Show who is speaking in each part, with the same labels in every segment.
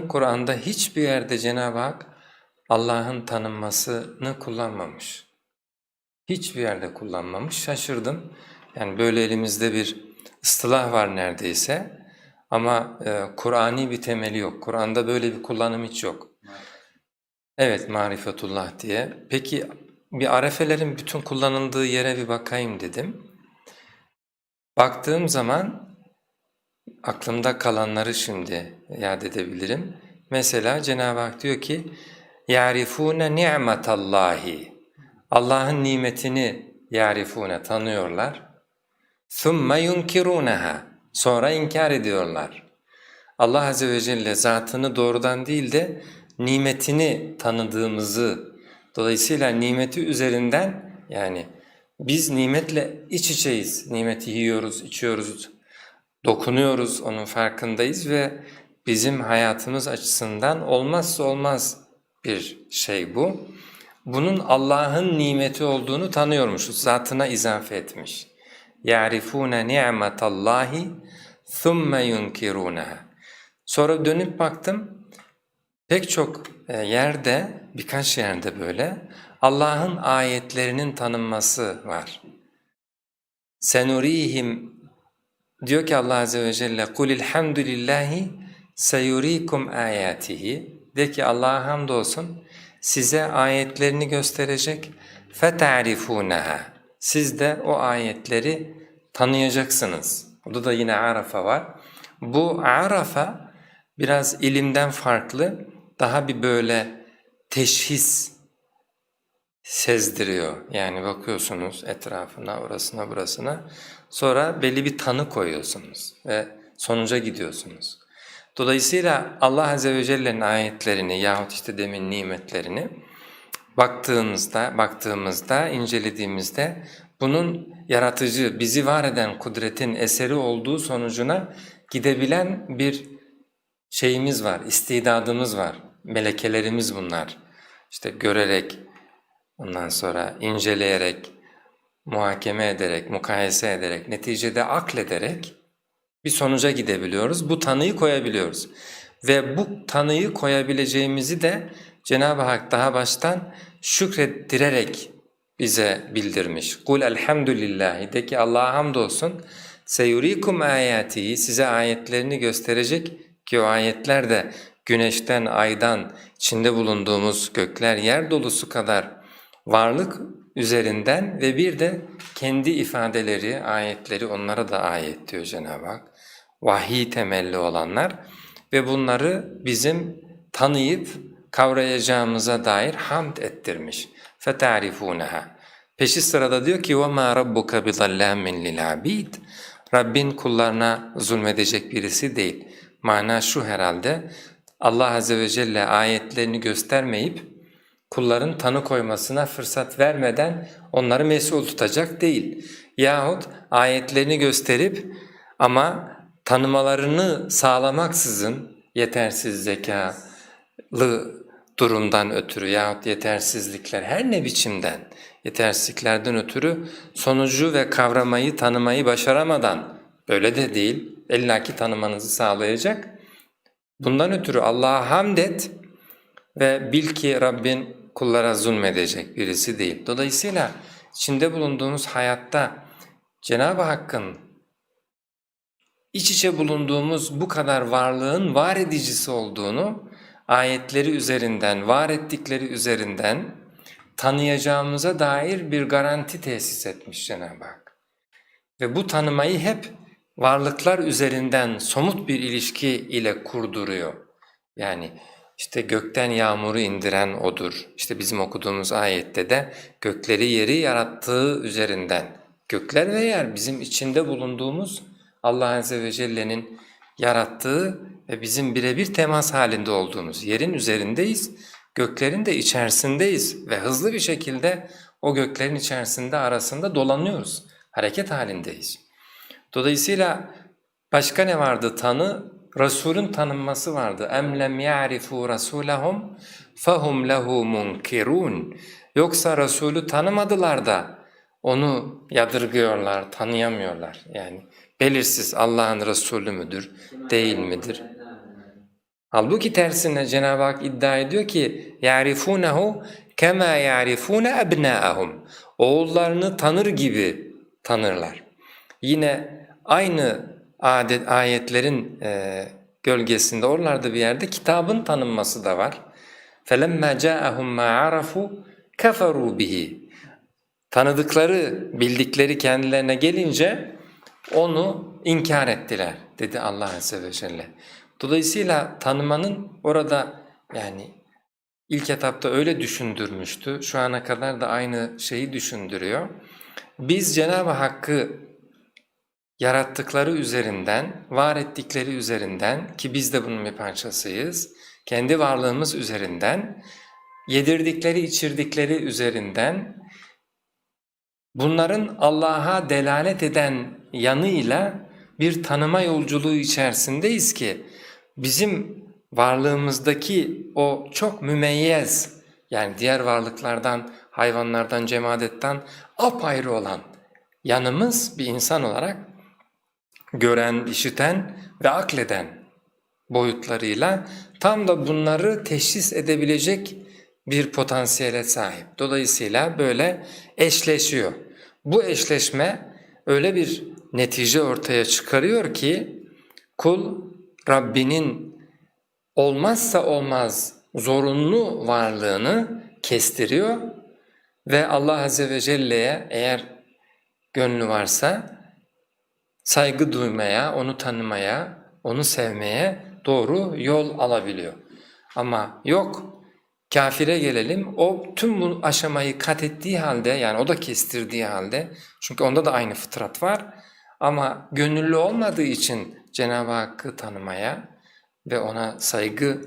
Speaker 1: Kur'an'da hiçbir yerde Cenab-ı Hak Allah'ın tanınmasını kullanmamış. Hiçbir yerde kullanmamış. Şaşırdım. Yani böyle elimizde bir ıstılah var neredeyse. Ama e, Kur'ani bir temeli yok. Kur'an'da böyle bir kullanım hiç yok. Evet, marifetullah diye. Peki bir arefelerin bütün kullanıldığı yere bir bakayım dedim. Baktığım zaman aklımda kalanları şimdi yad edebilirim. Mesela Cenab-ı Hak diyor ki يَعْرِفُونَ نِعْمَةَ اللّٰهِ Allah'ın nimetini yarifune tanıyorlar. ثُمَّ يُنْكِرُونَهَا Sonra inkar ediyorlar. Allah Azze ve Celle zatını doğrudan değil de nimetini tanıdığımızı, dolayısıyla nimeti üzerinden yani biz nimetle iç içeyiz. Nimeti yiyoruz, içiyoruz, dokunuyoruz, onun farkındayız ve bizim hayatımız açısından olmazsa olmaz bir şey bu. Bunun Allah'ın nimeti olduğunu tanıyormuşuz, zatına izafe etmiş. يَعْرِفُونَ نِعْمَةَ اللّٰهِ ثُمَّ يُنْكِرُونَهَا Sonra dönüp baktım, pek çok e, yerde, birkaç yerde böyle Allah'ın ayetlerinin tanınması var. Senurihim diyor ki Allah Azze ve Celle kul ilhamdülillahi seyurikum ayatihi de ki Allah'a hamdolsun size ayetlerini gösterecek feta'rifunaha siz de o ayetleri tanıyacaksınız. Burada da yine Arafa var. Bu Arafa biraz ilimden farklı, daha bir böyle teşhis sezdiriyor. Yani bakıyorsunuz etrafına, orasına, burasına. Sonra belli bir tanı koyuyorsunuz ve sonuca gidiyorsunuz. Dolayısıyla Allah Azze ve Celle'nin ayetlerini yahut işte demin nimetlerini baktığımızda, baktığımızda, incelediğimizde bunun yaratıcı, bizi var eden kudretin eseri olduğu sonucuna gidebilen bir şeyimiz var, istidadımız var. Melekelerimiz bunlar. İşte görerek, ondan sonra inceleyerek, muhakeme ederek, mukayese ederek, neticede aklederek bir sonuca gidebiliyoruz. Bu tanıyı koyabiliyoruz. Ve bu tanıyı koyabileceğimizi de Cenab-ı Hak daha baştan şükrettirerek bize bildirmiş. Kul elhamdülillahi de ki Allah'a hamdolsun. Seyurikum ayatihi size ayetlerini gösterecek ki o ayetler de güneşten, aydan, içinde bulunduğumuz gökler yer dolusu kadar varlık üzerinden ve bir de kendi ifadeleri, ayetleri onlara da ayet diyor Cenab-ı Hak. Vahiy temelli olanlar ve bunları bizim tanıyıp kavrayacağımıza dair hamd ettirmiş. فَتَعْرِفُونَهَا Peşi sırada diyor ki وَمَا رَبُّكَ بِظَلَّامٍ لِلْعَبِيدِ Rabbin kullarına zulmedecek birisi değil. Mana şu herhalde, Allah Azze ve Celle ayetlerini göstermeyip kulların tanı koymasına fırsat vermeden onları mesul tutacak değil. Yahut ayetlerini gösterip ama tanımalarını sağlamaksızın yetersiz zekalı durumdan ötürü yahut yetersizlikler her ne biçimden yetersizliklerden ötürü sonucu ve kavramayı tanımayı başaramadan böyle de değil illaki tanımanızı sağlayacak. Bundan ötürü Allah'a hamd et ve bil ki Rabbin kullara zulmedecek birisi değil. Dolayısıyla içinde bulunduğumuz hayatta Cenab-ı Hakk'ın iç içe bulunduğumuz bu kadar varlığın var edicisi olduğunu ayetleri üzerinden, var ettikleri üzerinden tanıyacağımıza dair bir garanti tesis etmiş Cenab-ı Hak. Ve bu tanımayı hep varlıklar üzerinden somut bir ilişki ile kurduruyor. Yani işte gökten yağmuru indiren O'dur. İşte bizim okuduğumuz ayette de gökleri yeri yarattığı üzerinden. Gökler ve yer bizim içinde bulunduğumuz Allah Azze ve Celle'nin yarattığı ve bizim birebir temas halinde olduğumuz yerin üzerindeyiz, göklerin de içerisindeyiz ve hızlı bir şekilde o göklerin içerisinde arasında dolanıyoruz, hareket halindeyiz. Dolayısıyla başka ne vardı tanı? Resul'ün tanınması vardı. اَمْ لَمْ يَعْرِفُوا رَسُولَهُمْ فَهُمْ لَهُ مُنْكِرُونَ Yoksa Resul'ü tanımadılar da onu yadırgıyorlar, tanıyamıyorlar. Yani belirsiz Allah'ın Resulü müdür, değil midir? Halbuki tersine Cenab-ı Hak iddia ediyor ki يَعْرِفُونَهُ كَمَا يَعْرِفُونَ أَبْنَاءَهُمْ Oğullarını tanır gibi tanırlar. Yine aynı adet, ayetlerin e, gölgesinde oralarda bir yerde kitabın tanınması da var. فَلَمَّا جَاءَهُمْ مَا عَرَفُوا كَفَرُوا بِهِ Tanıdıkları, bildikleri kendilerine gelince onu inkar ettiler dedi Allah Azze ve Celle. Dolayısıyla tanımanın orada yani ilk etapta öyle düşündürmüştü. Şu ana kadar da aynı şeyi düşündürüyor. Biz Cenab-ı Hakk'ı yarattıkları üzerinden, var ettikleri üzerinden ki biz de bunun bir parçasıyız, kendi varlığımız üzerinden, yedirdikleri, içirdikleri üzerinden bunların Allah'a delalet eden yanıyla bir tanıma yolculuğu içerisindeyiz ki bizim varlığımızdaki o çok mümeyyez yani diğer varlıklardan, hayvanlardan, cemadetten apayrı olan yanımız bir insan olarak gören, işiten ve akleden boyutlarıyla tam da bunları teşhis edebilecek bir potansiyele sahip. Dolayısıyla böyle eşleşiyor. Bu eşleşme öyle bir netice ortaya çıkarıyor ki kul Rabbinin olmazsa olmaz zorunlu varlığını kestiriyor ve Allah Azze ve Celle'ye eğer gönlü varsa saygı duymaya, onu tanımaya, onu sevmeye doğru yol alabiliyor. Ama yok kafire gelelim o tüm bu aşamayı kat ettiği halde yani o da kestirdiği halde çünkü onda da aynı fıtrat var ama gönüllü olmadığı için Cenab-ı Hakk'ı tanımaya ve ona saygı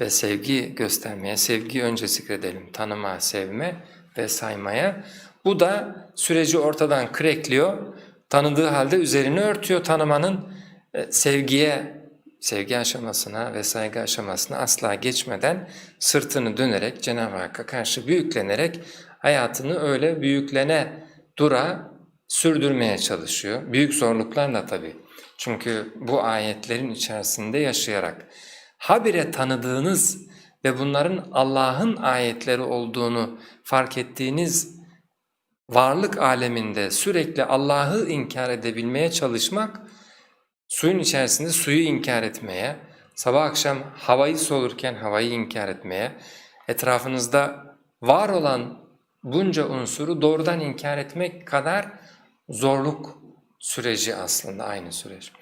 Speaker 1: ve sevgi göstermeye, sevgi önce zikredelim, tanıma, sevme ve saymaya. Bu da süreci ortadan krekliyor, tanıdığı halde üzerini örtüyor tanımanın e, sevgiye, sevgi aşamasına ve saygı aşamasına asla geçmeden sırtını dönerek Cenab-ı Hakk'a karşı büyüklenerek hayatını öyle büyüklene dura sürdürmeye çalışıyor. Büyük zorluklarla tabii. Çünkü bu ayetlerin içerisinde yaşayarak habire tanıdığınız ve bunların Allah'ın ayetleri olduğunu fark ettiğiniz varlık aleminde sürekli Allah'ı inkar edebilmeye çalışmak, suyun içerisinde suyu inkar etmeye, sabah akşam havayı solurken havayı inkar etmeye, etrafınızda var olan bunca unsuru doğrudan inkar etmek kadar zorluk süreci aslında aynı süreç.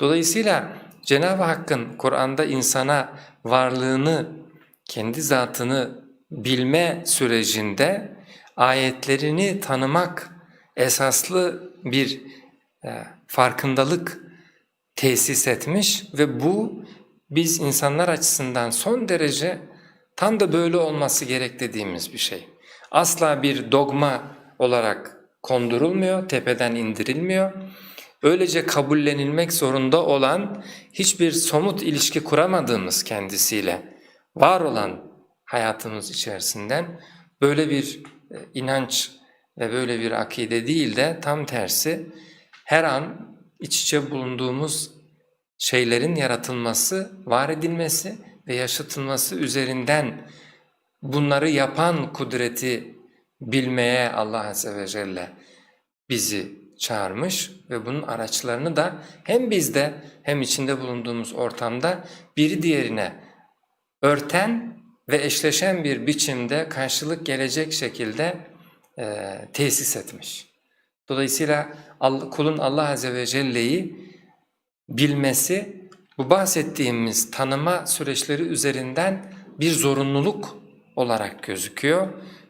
Speaker 1: Dolayısıyla Cenab-ı Hakk'ın Kur'an'da insana varlığını, kendi zatını bilme sürecinde ayetlerini tanımak esaslı bir e, farkındalık tesis etmiş ve bu biz insanlar açısından son derece tam da böyle olması gerek dediğimiz bir şey. Asla bir dogma olarak kondurulmuyor, tepeden indirilmiyor. Öylece kabullenilmek zorunda olan hiçbir somut ilişki kuramadığımız kendisiyle var olan hayatımız içerisinden böyle bir inanç ve böyle bir akide değil de tam tersi her an iç içe bulunduğumuz şeylerin yaratılması, var edilmesi ve yaşatılması üzerinden bunları yapan kudreti bilmeye Allah Azze ve Celle bizi çağırmış ve bunun araçlarını da hem bizde hem içinde bulunduğumuz ortamda biri diğerine örten ve eşleşen bir biçimde karşılık gelecek şekilde e, tesis etmiş. Dolayısıyla kulun Allah Azze ve Celle'yi bilmesi bu bahsettiğimiz tanıma süreçleri üzerinden bir zorunluluk olarak gözüküyor.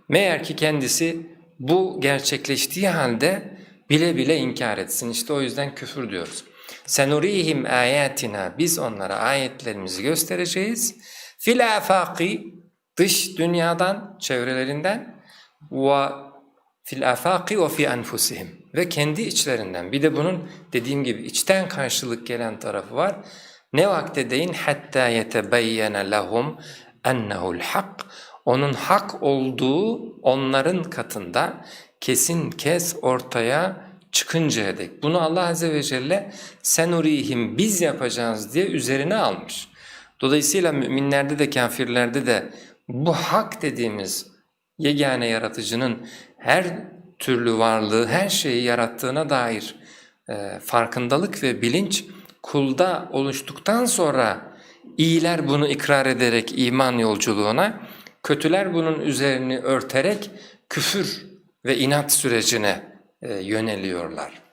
Speaker 1: Meğer ki kendisi bu gerçekleştiği halde bile bile inkar etsin. İşte o yüzden küfür diyoruz. Senurihim ayatina biz onlara ayetlerimizi göstereceğiz. Fil afaki dış dünyadan, çevrelerinden ve fil afaki ve fi enfusihim ve kendi içlerinden. Bir de bunun dediğim gibi içten karşılık gelen tarafı var. Ne vakte deyin hatta yetebeyyene lehum ennehu'l hak. Onun hak olduğu onların katında kesin kes ortaya çıkıncaya dek. Bunu Allah Azze ve Celle senurihim biz yapacağız diye üzerine almış. Dolayısıyla müminlerde de kafirlerde de bu hak dediğimiz yegane yaratıcının her türlü varlığı, her şeyi yarattığına dair e, farkındalık ve bilinç kulda oluştuktan sonra iyiler bunu ikrar ederek iman yolculuğuna, kötüler bunun üzerini örterek küfür ve inat sürecine e, yöneliyorlar.